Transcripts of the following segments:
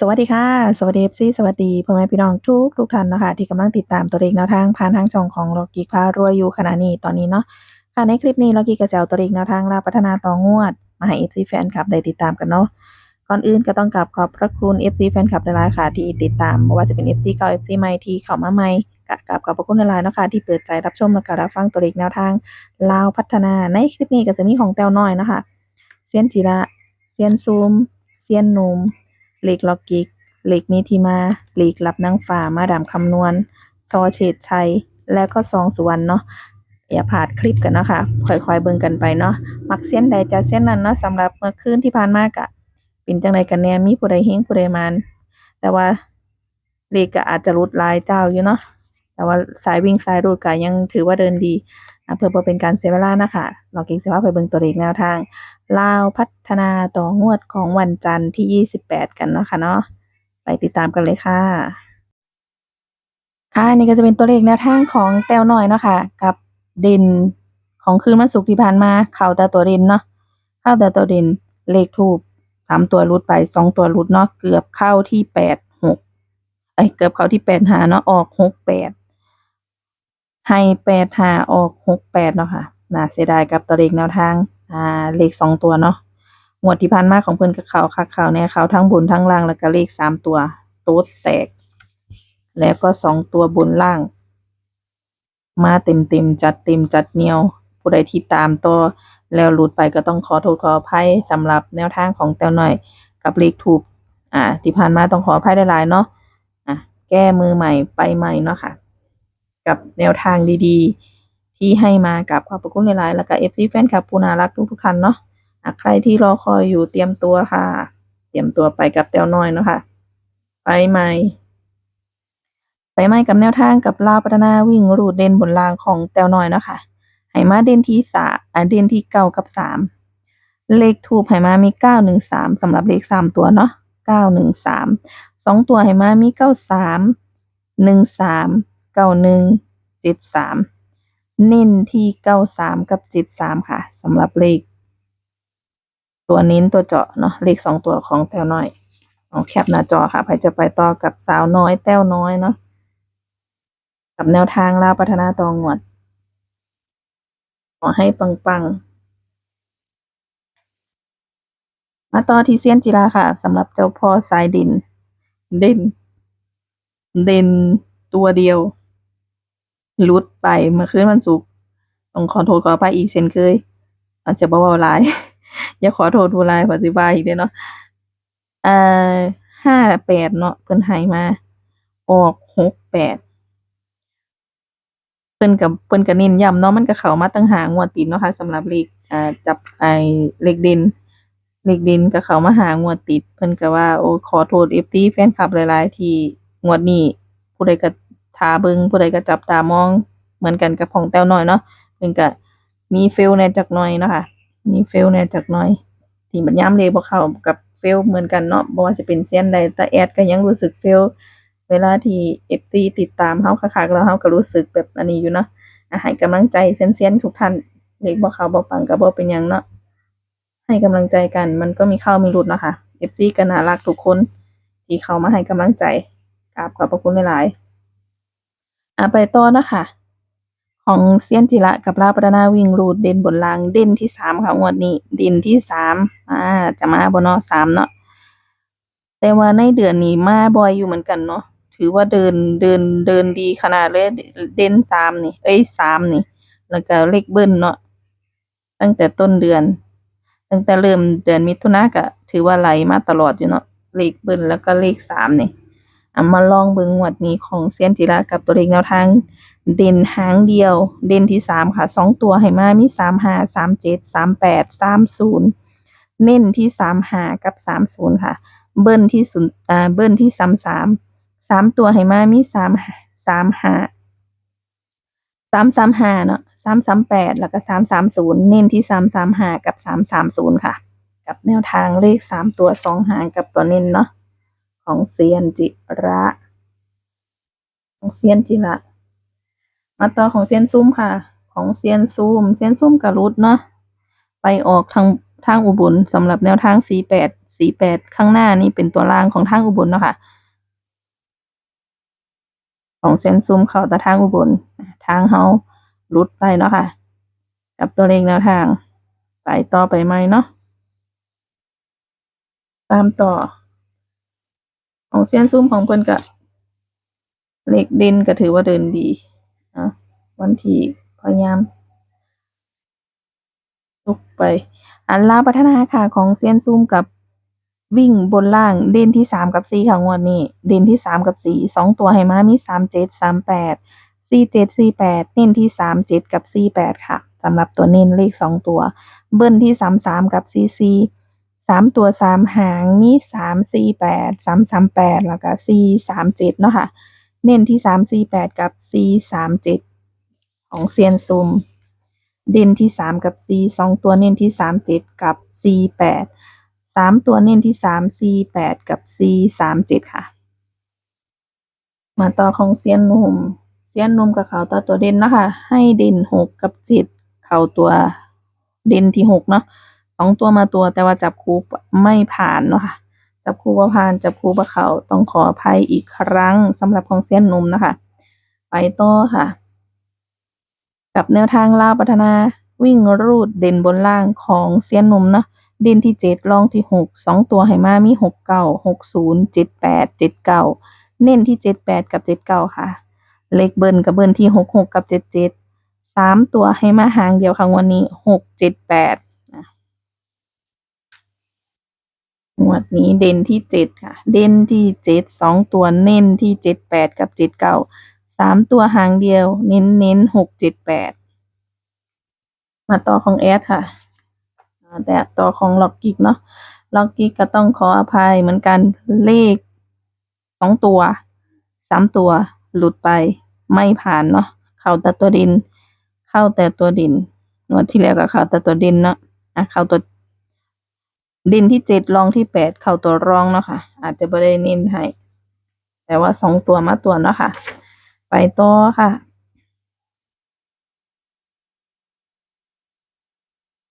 สวัสดีค่ะ สวัสดี FC สวัสดีพ่อแม่พี่น้องทุกทุกท่านนะคะที่กำลังติดตามตัวเลขแนวทางผ่านทางช่องของลอกีพารวยอยู่ขณะนี้ตอนนี้เนาะค่ะในคลิปนี้ลอกกี้ก็จะเอาตัวเลขแนวทางลาพัฒนาต่องวด มาให้ FC แฟนคลับได้ติดตามกันเนาะก่อนอื่นก็ต้องกราบขอบพระคุณ FC แฟนคลับหลายๆค่ะ ที่ติดตามบ่ว่าจะเป็น FC เก่า FC ใหม่ที่เข้ามาใหม่ก็กราบขอบพระคุณหลายๆนะคะที่เปิดใจรับชมและก็รับฟังตัวเลขแนวทางลาวพัฒนาในคลิปนี้ก็จะมีของแต้วน้อยนะคะเซียนจิระเซียนซูมเซียนนุ่ม เลขล็อกกิกเหล็กมีที่มาหลีกลับนางฟ้ามาดามคำนวณ ซอเฉดชัย แล้วก็ซองสุวรรณเนาะอย่าพลาดคลิปกันเนาะค่ะค่อยๆเบิ่งกันไปเนาะมักเส้นใดจะเส้นนั้นเนาะสำหรับเมื่อคืนที่ผ่านมากะเป็นจังไดกันแน่มีผู้ใดเฮงผู้ใดมานแต่ว่าเลขก็อาจจะรุดลายเจ้าอยู่เนาะแต่ว่าสายวิ่งสายรูดก็ยังถือว่าเดินดีเพื่อเป็นการเสียเวลานะคะเราเก่งสิว่าไปเบิ่งตัวเลขแนวทาง ลาวพัฒนาต่องวดของวันจันทร์ที่ 28 กันเนาะค่ะเนาะไปติดตามกันเลยค่ะ ค่ะนี่ก็จะเป็นตัวเลขแนวทางของแต้วน้อยเนาะค่ะ กับเด่นของคืนวันศุกร์ที่ผ่านมาเข้าแต่ตัวเด่นเนาะเข้าแต่ตัวเด่นเลขทูบสามตัวรุดไปสองตัวรุดเนาะเกือบเข้าที่แปดหกเอ้เกือบเข้าที่แปดหาเนาะออกหกแปดให้แปดหาออกหกแปดเนาะค่ะน่าเสียดายกับตัวเลขแนวทาง อ่าเลขสองตัวเนาะงวดที่ผ่านมาของเพิ่อนก็เข้าคักเขาแน่เขาทั้งบนทั้งล่างแล้วก็เลขสามตัวโต๊ดแตก แล้วก็สองตัวบนล่าง มาเต็มเต็มจัดเต็มจัดเนียวผู้ใดที่ตามต่อแล้วหลุดไปก็ต้องขอโทษขออภัยสำหรับแนวทางของแต้วหน่อย กับเลขถูกอ่าที่ผ่านมาต้องขออภัยหลายเนาะอะแก้มือใหม่ไปใหม่เนาะค่ะ กับแนวทางดีๆ ที่ให้มากับขอบพระคุณหลายๆ แล้วก็ FC แฟนคลับผู้น่ารักทุกๆท่านเนาะใครที่รอคอยอยู่เตรียมตัวค่ะ เตรียมตัวไปกับแต้วน้อยเนาะค่ะ ไปใหม่ไปใหม่กับแนวทางกับลาวพัฒนาวิ่งรูดเด่นบนรางของแต้วน้อยเนาะค่ะให้มาเด่นที่สาอ่าเด่นที่เก้ากับสามเลขทูบให้มามีเก้าหนึ่งสามสำหรับเลขสามตัวเนาะเก้าหนึ่งสามสองตัวให้มามีเก้าสามหนึ่งสามเก้าหนึ่งเจ็ดสาม เน้นที่เก้าสามกับเจ็ดสามค่ะสำหรับเลข ตัวเน้นตัวเจาะเนาะเลขสองตัวของแต้วน้อยเอาแคปหน้าจอค่ะใครจะไปต่อกับสาวน้อยแต้วน้อยเนาะกับแนวทางลาวพัฒนาตองวด ขอให้ปังๆมาต่อที่เซียนจิราค่ะสำหรับเจ้าพ่อสายดิน เด่น เด่นตัวเดียว หลุดไปเมื่อคืนวันศุกร์ต้องขอโทษขออภัยอีกเช่นเคย อาจจะบ่เว้าหลาย อย่าขอโทษผู้หลายปฏิบายอีกเด้เนาะอ่อห้าแปดเนาะเพิ่นให้มา ออกหกแปดเพิ่นกับเพิ่นก็เน้นย้ำเนาะมันก็เขามาตั้งหางวดติดเนาะค่ะสำหรับเลขอ่าจับไอ้เลขเด่นเลขเด่นก็เขามาหางวดติด เพิ่นก็ว่าโอ้ขอโทษ FC แฟนคลับหลายๆ ที่งวดนี้ผู้ใดก็ ทาเบิงผู้ใดก็จับตามองเหมือนกันกับของแต้วน้อยเนาะเพิ่นก็มีเฟลแหน่จักหน่อยเนาะค่ะมีเฟลแหน่จักหน่อยที่มันย้ำเลขบ่เขากับเฟลเหมือนกันเนาะบ่ว่าจะเป็นเซียนใดแต่แอดก็ยังรู้สึกเฟลเวลาที่ FC ติดตามเฮาคักๆแล้วเฮาก็รู้สึกแบบอันนี้อยู่เนาะให้กำลังใจเซียนๆทุกท่านเลขบ่เขาบ่ปังก็บ่เป็นยังเนาะให้กำลังใจกันมันก็มีเข้ามีหลุดเนาะค่ะ FC ก็น่ารักทุกคน ที่เขามาให้กำลังใจกราบขอบพระคุณหลายๆ อะไปต่อเนาะค่ะของเซียนจิระกับลาวพัฒนาวิ่งรูดเด่นบนรางเด่นที่สามค่ะงวดนี้เด่นที่สามอ่าจะมาบ่เนาะสามเนาะแต่ว่าในเดือนนี้มาบ่อยอยู่เหมือนกันเนาะถือว่าเดินเดินเดินดีขนาดเลยเด่นสามนี่ เอ้ยสามนี่ แล้วก็เลขเบิ้ลเนาะตั้งแต่ต้นเดือน ตั้งแต่เริ่มเดือนมิถุนายนก็ถือว่าไหลมาตลอดอยู่เนาะเลขเบิ้ลแล้วก็เลขสามนี่ อะมาลองเบิ่งงวดนี้ของเซียนจิระกับตัวเลขแนวทาง เด่นหางเดียว เด่นที่สามค่ะสองตัวให้มามีสามห้าสามเจ็ดสามแปดสามศูนย์เน้นที่สามห้ากับสามศูนย์ค่ะ เบิ้ลที่ศูนย์อ่าเบิ้ลที่สามสามสามตัวให้มามีสามสามห้าสามสามห้าเนาะสามสามแปดแล้วก็สามสามศูนย์เน้นที่สามสามห้ากับสามสามศูนย์ค่ะ กับแนวทางเลขสามตัวสองหางกับตัวเน้นเนาะ ของเซียนจิระของเซียนจิระมาต่อของเซียนซุ่มค่ะ ของเซียนซุ่มเซียนซุ่มกับรุดเนาะไปออกทางทางอุบลสำหรับแนวทางสี่แปดสี่แปดข้างหน้านี่เป็นตัวล่างของทางอุบลเนาะค่ะ ของเซนซูมเข้าแต่ทางอุบล ทางเฮารุดไปเนาะค่ะ กับตัวเลขแนวทาง ไปต่อไปไหมเนาะตามต่อ ของเซียนซูมของเพิ่นก็เลขเด่นก็ถือว่าเดินดีอะวันที่พยายามลุกไป อันลาพัฒนาค่ะของเซียนซูมกับวิ่งบนล่างเด่นที่สามกับสี่ค่ะงวดนี้ เด่นที่สามกับสี่สองตัวให้มามีสามเจ็ดสามแปดสี่เจ็ดสี่แปดเน้นที่สามเจ็ดกับสี่แปดค่ะสำหรับตัวเน้นเลขสองตัว เบิ้ลที่สามสามกับสี่สี่ สามตัวสามหางมีสามสี่แปดสามสามแปดแล้วก็สี่สามเจ็ดเนาะค่ะ เน้นที่สามสี่แปดกับสี่สามเจ็ดของเซียนซุม เด่นที่สามกับสี่สองตัวเน้นที่สามเจ็ดกับสี่แปดสามตัวเน้นที่สามสี่แปดกับสี่สามเจ็ดค่ะ มาต่อของเซียนนุ่มเซียนนุ่มกับเขาต่อตัวเด่นเนาะคะให้เด่นหกกับเจ็ดเขาตัวเด่นที่หกเนาะ สองตัวมาตัวแต่ว่าจับคู่ไม่ผ่านเนาะค่ะจับคู่ว่าผ่านจับคู่ว่าเขาต้องขออภัยอีกครั้งสำหรับของเซียนหนุ่มนะคะ ไปต่อค่ะ กับแนวทางลาวพัฒนาวิ่งรูดเด่นบนล่างของเซียนหนุ่มเนาะเด่นที่เจ็ดรองที่หกสองตัวให้มามีหกเก้าหกศูนย์เจ็ดแปดเจ็ดเก้าเน้นที่เจ็ดแปดกับเจ็ดเก้าค่ะ เลขเบิ้ลกับเบิ้ลที่หกหกกับเจ็ดเจ็ดสามตัวให้มาหางเดียวค่ะวันนี้หกเจ็ดแปด งวดนี้เด่นที่เจ็ดค่ะ เด่นที่เจ็ดสองตัวเน้นที่เจ็ดแปดกับเจ็ดเก้าสามตัวหางเดียว เน้นเน้นหกเจ็ดแปดมาต่อของแอดค่ะแต่ต่อของล็อกกิกเนาะล็อกกิกก็ต้องขออภัยเหมือนกันเลขสองตัวสามตัวหลุดไปไม่ผ่านเนาะเข้าแต่ตัวดิน เข้าแต่ตัวดินงวดที่แล้วก็เข้าแต่ตัวดินเนาะอะเข้าตัว ดินที่เจ็ดรองที่แปดเข้าตัวรองเนาะค่ะ อาจจะไม่ได้เน้นให้แต่ว่าสองตัวมาตัวเนาะค่ะ ไปต่อค่ะ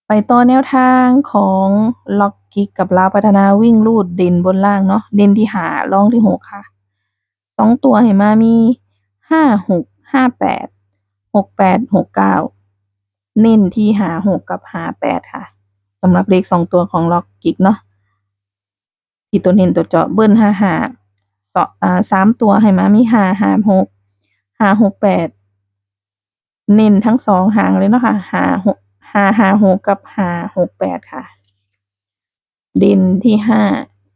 ไปต่อแนวทางของล็อกกิกกับลาวพัฒนาวิ่งลูดเด่นบนล่างเนาะเด่นที่หารองที่หกค่ะสองตัวเห็นมามีห้าหกห้าแปดหกแปดหกเก้าเน้นที่หาหกกับหาแปดค่ะำหรับเลขสองตัวของล็อกกิกเนาะที่ตัวเน้นตัวเจาะเบิ้ลห้าห้าสองอ่าสามตัวให้มามีห้าห้าหกห้าหกแปดเน้นทั้งสองหางเลยเนาะค่ะห้าหกห้าห้าหกกับห้าหกแปดค่ะ เด่นที่ห้า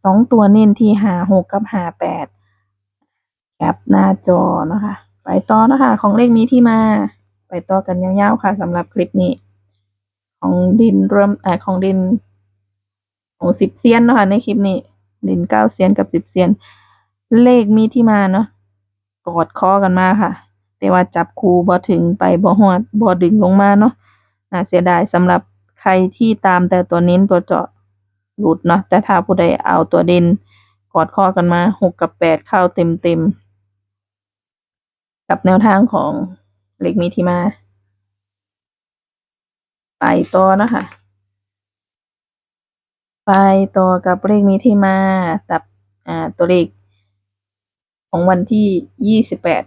สองตัวเน้นที่ห้าหกกับห้าแปดแคปหน้าจอนะคะ ไปต่อนะคะ ของเลขนี้ที่มา ไปต่อกันยาวๆค่ะสำหรับคลิปนี้ ของดินรวมเอ่อของดินของสิบเซียนเนาะคะในคลิปนี้ ดินเก้าเซียนกับสิบเซียน เลขมีที่มาเนาะกอดคอกันมาค่ะ แต่ว่าจับคูบ่ถึงไปบ่ฮอดบ่ดึงลงมาเนาะน่าเสียดายสำหรับใครที่ตามแต่ตัวเน้นตัวเจาะหลุดเนาะแต่ถ้าผู้ใดเอาตัวเด่นกอดข้อกันมาหกกับแปดเข้าเต็มเต็มกับแนวทางของเลขมีที่มา ไปต่อนะคะ ไปต่อกับเลขมีที่มาตับอ่าตัวเลขของวันที่ยี่สิบแปด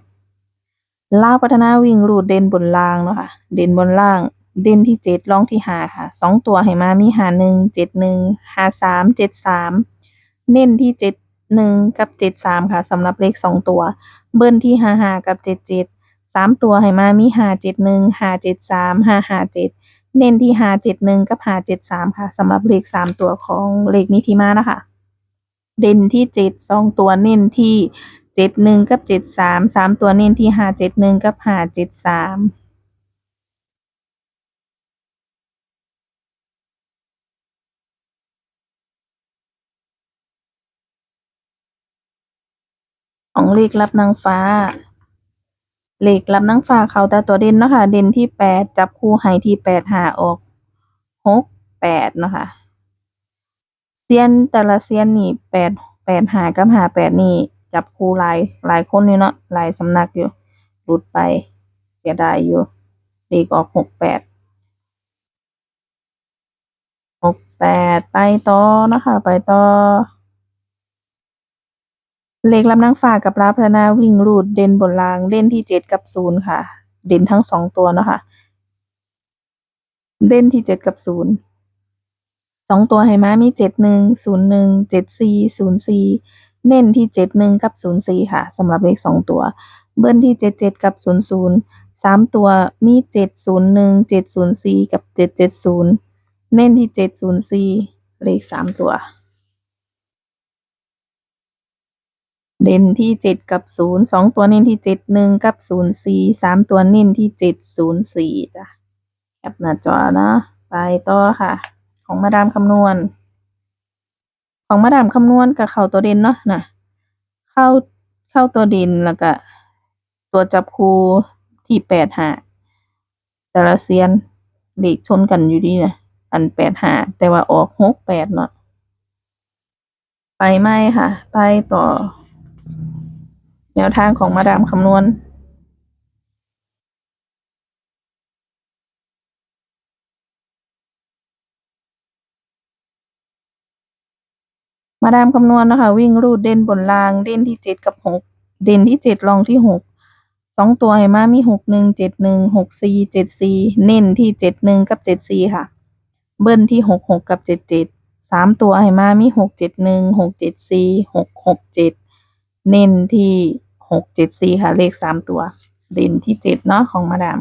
ลาวพัฒนาวิ่งรูดเด่นบนล่างเนาะค่ะ เด่นบนล่าง เด่นที่เจ็ดรองที่หาค่ะสองตัวให้มามีหาหนึ่งเจ็ดหนึ่งหาสามเจ็ดสามเน้นที่เจ็ดหนึ่งกับเจ็ดสามค่ะสำหรับเลขสองตัว เบิ้ลที่หาหากับเจ็ดเจ็ดสามตัวให้มามีหาเจ็ดหนึ่งหาเจ็ดสามห้าหาเจ็ด เน้นที่หาเจ็ดหนึ่งกับหาเจ็ดสามค่ะสำหรับเลขสามตัวของเลขนี้ที่มานะคะ เด่นที่เจ็ดสองตัวเน้นที่เจ็ดหนึ่งกับเจ็ดสามสามตัวเน้นที่หาเจ็ดหนึ่งกับหาเจ็ดสามของเลขรับนางฟ้า เลขรับนางฟ้าเขาแต่ตัวเด่นเนาะค่ะเด่นที่แปดจับคู่ให้ที่แปดหาออกหกแปดเนาะค่ะเซียนแต่ละเซียนนี่แปดแปดหากับหาแปดนี่จับคู่หลายหลายคนอยู่เนาะหลายสำนักอยู่หลุดไปเสียดายอยู่เลขออกหกแปดหกแปดไปต่อนะคะ ไปต่อ เลขลำนางฟ้ากับลาพระนาวิ่งรูดเด่นบนรางเด่นที่เจ็ดกับศูนย์ค่ะ เด่นทั้งสองตัวเนาะคะเด่นที่เจ็ดกับศูนย์สองตัวให้มามีเจ็ดหนึ่งศูนย์หนึ่งเจ็ดสี่ศูนย์สี่เน้นที่เจ็ดหนึ่งกับศูนย์สี่ค่ะสำหรับเลขสองตัว เบิ้ลที่เจ็ดเจ็ดกับศูนย์ศูนย์สามตัวมีเจ็ดศูนย์หนึ่งเจ็ดศูนย์สี่กับเจ็ดเจ็ดศูนย์เน้นที่เจ็ดศูนย์สี่เลขสามตัว เด่นที่เจ็ดกับศูนย์สองตัวเน้นที่เจ็ดหนึ่งกับศูนย์สี่สามตัวเน้นที่เจ็ดศูนย์สี่จ้ะแคปหน้าจอนะไปต่อค่ะ ของมาดามคำนวณ ของมาดามคำนวณกับเข้าตัวเด่นเนาะนะเข้าเข้าตัวเด่นแล้วก็ตัวจับคู่ที่แปดหาแต่ละเซียนเลขชนกันอยู่ดีนะอันแปดหาแต่ว่าออกหกแปดเนาะไปไหมค่ะ ไปต่อ แนวทางของมาดามคำนวณมาดามคำนวณนะคะ วิ่งรูดเด่นบนรางเด่นที่เจ็ดกับหกเด่นที่เจ็ดรองที่หกสองตัวให้มามีหกหนึ่งเจ็ดหนึ่งหกสี่เจ็ดสี่เน้นที่เจ็ดหนึ่งกับเจ็ดสี่ค่ะ เบิ้ลที่หกหกกับเจ็ดเจ็ดสามตัวให้มามีหกเจ็ดหนึ่งหกเจ็ดสี่หกหกเจ็ดเน้นที่ หกเจ็ดสี่ค่ะ เลขสามตัว เด่นที่เจ็ดเนาะของมาดาม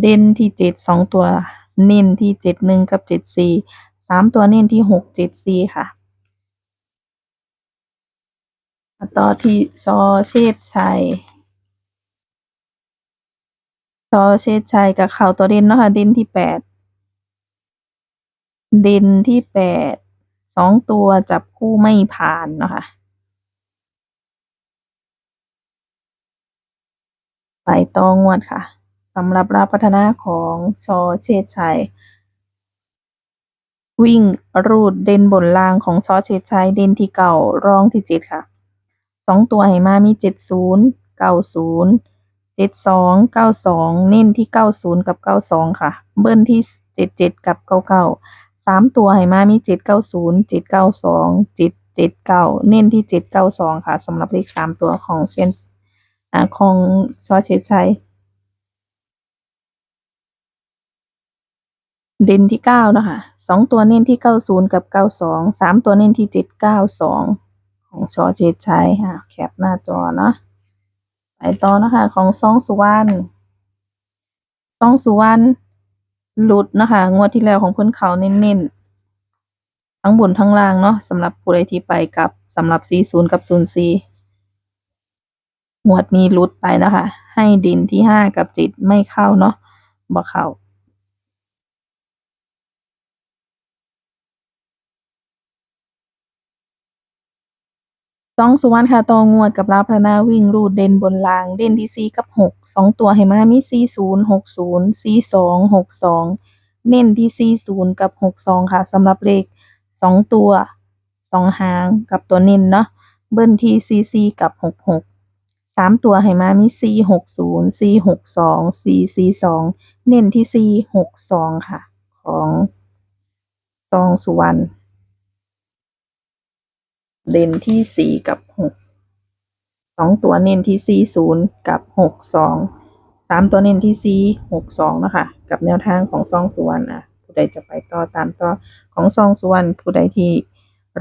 เด่นที่เจ็ดสองตัว เน้นที่เจ็ดหนึ่งกับเจ็ดสี่สามตัวเน้นที่หกเจ็ดสี่ค่ะ ต่อที่ชอเชษชัยชอเชษชัยกับเขาตัวเด่นเนาะค่ะ เด่นที่แปดเด่นที่แปดสองตัวจับคู่ไม่ผ่านเนาะค่ะ ไปต่องวดค่ะสำหรับรับพัฒนาของชอเชษชัย วิ่งรูดเด่นบนล่างของชอเชษชัยเด่นที่เก่ารองที่เจ็ดค่ะสองตัวให้มามีเจ็ดศูนย์เก้าศูนย์เจ็ดสองเก้าสองเน้นที่เก้าศูนย์กับเก้าสองค่ะ เบิ้ลที่เจ็ดเจ็ดกับเก้าเก้าสามตัวให้มามีเจ็ดเก้าศูนย์เจ็ดเก้าสองเจ็ดเจ็ดเก้าเน้นที่เจ็ดเก้าสองค่ะสำหรับเลขสามตัวของเซียน ของชอเชษชัยเด่นที่เก้าเนาะคะสองตัวเน้นที่เก้าศูนย์กับเก้าสองสามตัวเน้นที่เจ็ดเก้าสองของชอเจดชัยค่ะ แคปหน้าจอเนาะไปต่อนะคะ ของซองสุวรรณซองสุวรรณหลุดนะคะ งวดที่แล้วของเพื่อนเขาเน้นๆ ทั้งบนทั้งล่างเนาะสำหรับผู้ใดที่ไปกับสำหรับ 40 กับ 04 งวดนี้หลุดไปนะคะ ให้ดินที่5กับ7ไม่เข้าเนาะบ่เข้าสองสุวรรณค่ะตองวดกับลาพระนาวิ่งรูดเด่นบนราง เด่นที่สี่กับหกสองตัวให้มามีสี่ศูนย์หกศูนย์สี่สองหกสองเน้นที่สี่ศูนย์กับหกสองค่ะสำหรับเลขสองตัวสองหางกับตัวเน้นเนาะเบิ้ลที่สี่สี่กับหกหก สามตัวให้มามีสี่หกศูนย์สี่หกสองสี่สี่สองเน้นที่สี่หกสองค่ะ ของซองสุวรรณเด่นที่สี่กับหกสองตัวเน้นที่สี่ศูนย์กับหกสองสามตัวเน้นที่สี่หกสองนะคะ กับแนวทางของซองสุวรรณอะ ผู้ใดจะไปต่อตามต่อของซองสุวรรณผู้ใดที่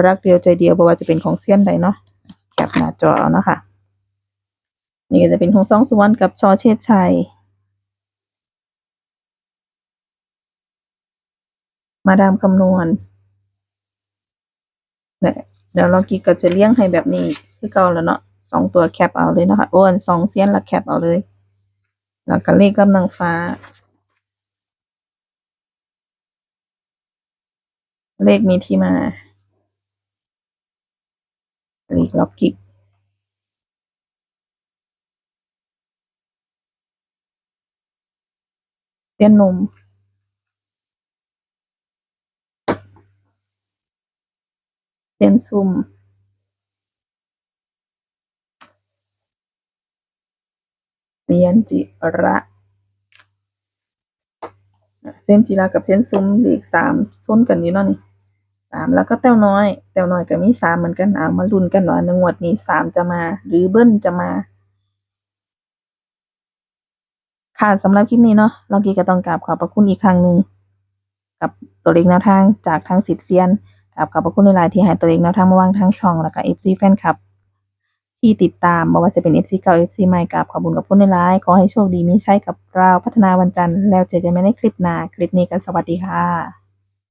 รักเดียวใจเดียวบ่ว่าจะเป็นของเซียนใดเนาะแคปหน้าจอเอาเนาะค่ะ นี่ก็จะเป็นของซองสุวรรณกับชอเชษชัย มาดามคำนวณเนี่ยเดี๋ยวเรากีก็จะเลี้ยงให้แบบนี้คือเก่าแล้วเนาะสองตัวแคปเอาเลยนะคะ โอ้นสองเซียนละแคปเอาเลย แล้วก็เลขกำลังฟ้า เลขมีที่มาเลขล็อกกิก เส้นนมเส้นซุ่มเซียนจิระเส้นจีรากับเส้นซุ้มเลขสามส้นกันอยู่เนาะนี่สามแล้วก็แต้วน้อยแต้วน้อยก็มีสามเหมือนกันเอามาลุ้นกันว่าในงวดนี้สามจะมา หรือเบิ้ลจะมา ค่ะสำหรับคลิปนี้เนาะลองกีก็ต้องกราบขอบพระคุณอีกครั้งหนึ่งกับตัวเลขแนวทางจากทั้งสิบเซียนกราบขอบพระคุณในไลน์ที่ให้ตัวเลขแนวทางมาวางทั้งช่องแล้วก็เอฟซีแฟนคลับ ที่ติดตามไม่ว่าจะเป็นเอฟซีเก่าเอฟซีใหม่กราบขอบคุณกับผู้ในไลน์ขอให้โชคดีมีใช้กับเราพัฒนาวันจันทร์แล้วเจอกันใหม่ในคลิปหน้าคลิปนี้กันสวัสดีค่ะ